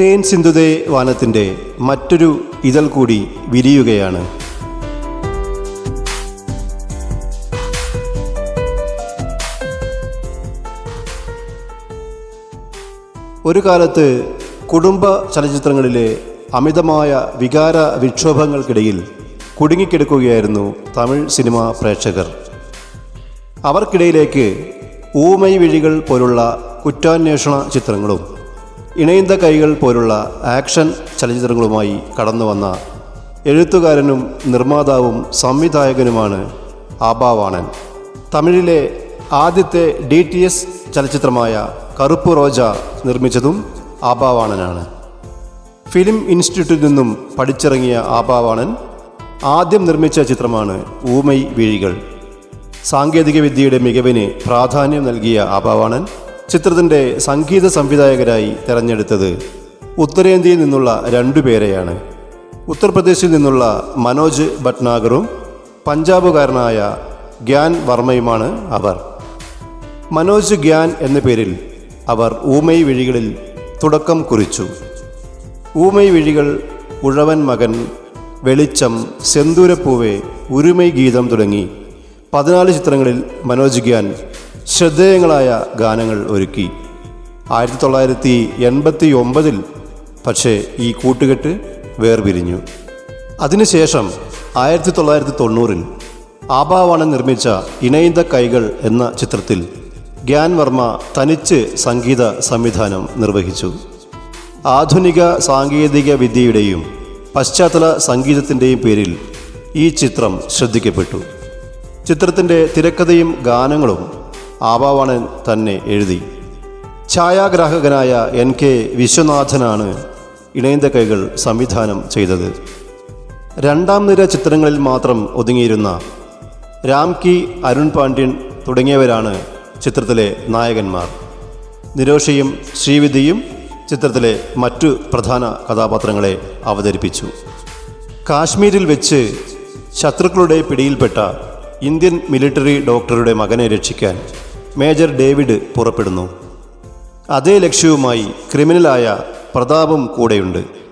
തേൻ സിന്ധുതേ വാനത്തിന്റെ മറ്റൊരു ഇതൾ കൂടി വിരിയുകയാണ്. ഒരു കാലത്ത് കുടുംബ ചലച്ചിത്രങ്ങളിലെ അമിതമായ വികാര വിക്ഷോഭങ്ങൾക്കിടയിൽ കുടുങ്ങിക്കിടക്കുകയായിരുന്നു തമിഴ് സിനിമ പ്രേക്ഷകർ. അവർക്കിടയിലേക്ക് ഊമൈ വിഴികൾ പോലുള്ള കുറ്റാന്വേഷണ ചിത്രങ്ങളും ഇണയുന്ന കൈകൾ പോലുള്ള ആക്ഷൻ ചലച്ചിത്രങ്ങളുമായി കടന്നു വന്ന എഴുത്തുകാരനും നിർമ്മാതാവും സംവിധായകനുമാണ് ആബാവാണൻ തമിഴിലെ ആദ്യത്തെ ഡി ടി എസ് ചലച്ചിത്രമായ കറുപ്പ് റോജ നിർമ്മിച്ചതും ആബാവാണനാണ് ഫിലിം ഇൻസ്റ്റിറ്റ്യൂട്ടിൽ നിന്നും പഠിച്ചിറങ്ങിയ ആബാവാണൻ ആദ്യം നിർമ്മിച്ച ചിത്രമാണ് ഊമൈ വിഴികൾ. സാങ്കേതികവിദ്യയുടെ മികവിന് പ്രാധാന്യം നൽകിയ ആബാവാണൻ ചിത്രത്തിന്റെ സംഗീത സംവിധായകരായി തിരഞ്ഞെടുത്തത് ഉത്തരേന്ത്യയിൽ നിന്നുള്ള രണ്ടു പേരെയാണ്. ഉത്തർപ്രദേശിൽ നിന്നുള്ള മനോജ് ഭട്നാഗറും പഞ്ചാബുകാരനായ ഗ്യാൻ വർമ്മയുമാണ് അവർ. മനോജ് ഗ്യാൻ എന്ന പേരിൽ അവർ ഊമൈ വിഴികളിൽ തുടക്കം കുറിച്ചു. ഊമൈ വിഴികൾ ഉഴവൻ മകൻ വെളിച്ചം സെന്തൂരപ്പൂവെ ഉരുമൈ ഗീതം തുടങ്ങി പതിനാല് ചിത്രങ്ങളിൽ മനോജ് ഗ്യാൻ ശ്രദ്ധേയങ്ങളായ ഗാനങ്ങൾ ഒരുക്കി. ആയിരത്തി തൊള്ളായിരത്തി എൺപത്തി ഒമ്പതിൽ പക്ഷേ ഈ കൂട്ടുകെട്ട് വേർപിരിഞ്ഞു. അതിനുശേഷം ആയിരത്തി തൊള്ളായിരത്തി തൊണ്ണൂറിൽ ആഭാവാണ് നിർമ്മിച്ച ഇണൈന്ത കൈകൾ എന്ന ചിത്രത്തിൽ ഗ്യാൻ വർമ്മ തനിച്ച് സംഗീത സംവിധാനം നിർവഹിച്ചു. ആധുനിക സാങ്കേതിക വിദ്യയുടെയും പശ്ചാത്തല സംഗീതത്തിന്റെയും പേരിൽ ഈ ചിത്രം ശ്രദ്ധിക്കപ്പെട്ടു. ചിത്രത്തിന്റെ തിരക്കഥയും ഗാനങ്ങളും ആബാവാണൻ തന്നെ എഴുതി. ഛായാഗ്രാഹകനായ എൻ കെ വിശ്വനാഥനാണ് ഇണയന്ത കൈകൾ സംവിധാനം ചെയ്തത്. രണ്ടാം നിര ചിത്രങ്ങളിൽ മാത്രം ഒതുങ്ങിയിരുന്ന രാം കി അരുൺ പാണ്ഡ്യൻ തുടങ്ങിയവരാണ് ചിത്രത്തിലെ നായകന്മാർ. നിരോഷയും ശ്രീവിദ്യയും ചിത്രത്തിലെ മറ്റു പ്രധാന കഥാപാത്രങ്ങളെ അവതരിപ്പിച്ചു. കാശ്മീരിൽ വെച്ച് ശത്രുക്കളുടെ പിടിയിൽപ്പെട്ട ഇന്ത്യൻ മിലിറ്ററി ഡോക്ടറുടെ മകനെ രക്ഷിക്കാൻ മേജർ ഡേവിഡ് പുറപ്പെടുന്നു. അതേ ലക്ഷ്യവുമായി ക്രിമിനലായ പ്രതാപും കൂടെയുണ്ട്.